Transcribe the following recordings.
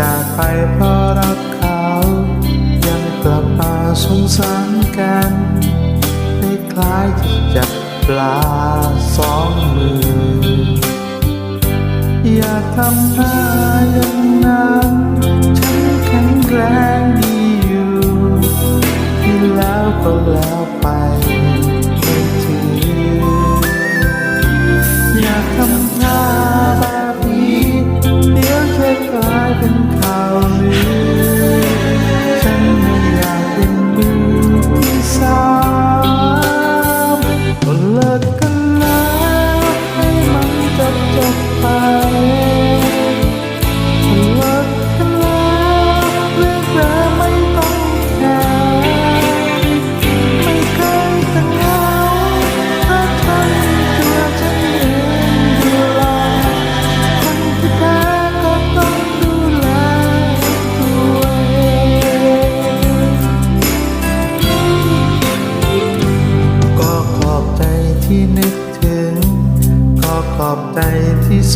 จากไปเพราะรักเขา ยังกลับมาสงสารกันไม่คล้ายที่จับปลาสองมือ อย่าทำหน้ายัง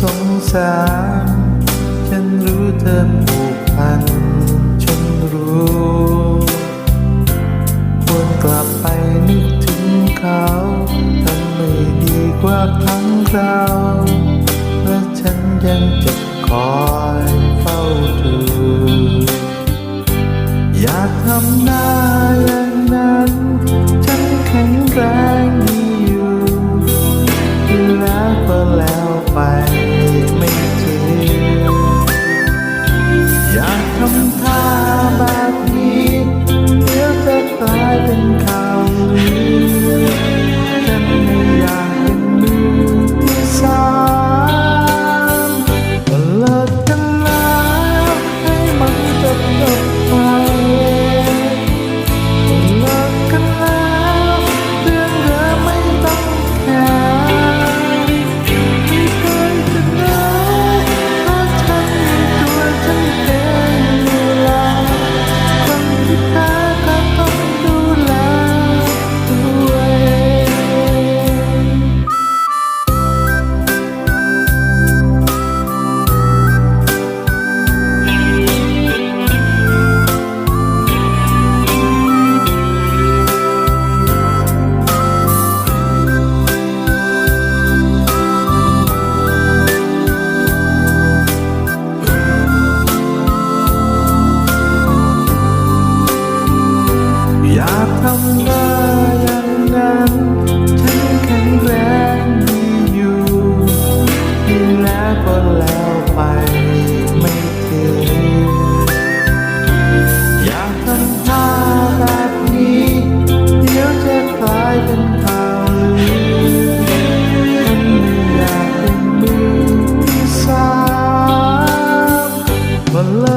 สงสาร ฉันรู้เธอผูกพัน ฉันรู้ ควรกลับไปนึกถึงเขาทำไม่ดีกว่าครั้งเราและฉันยังจะคอยเฝ้าดูอยากทำได้ love.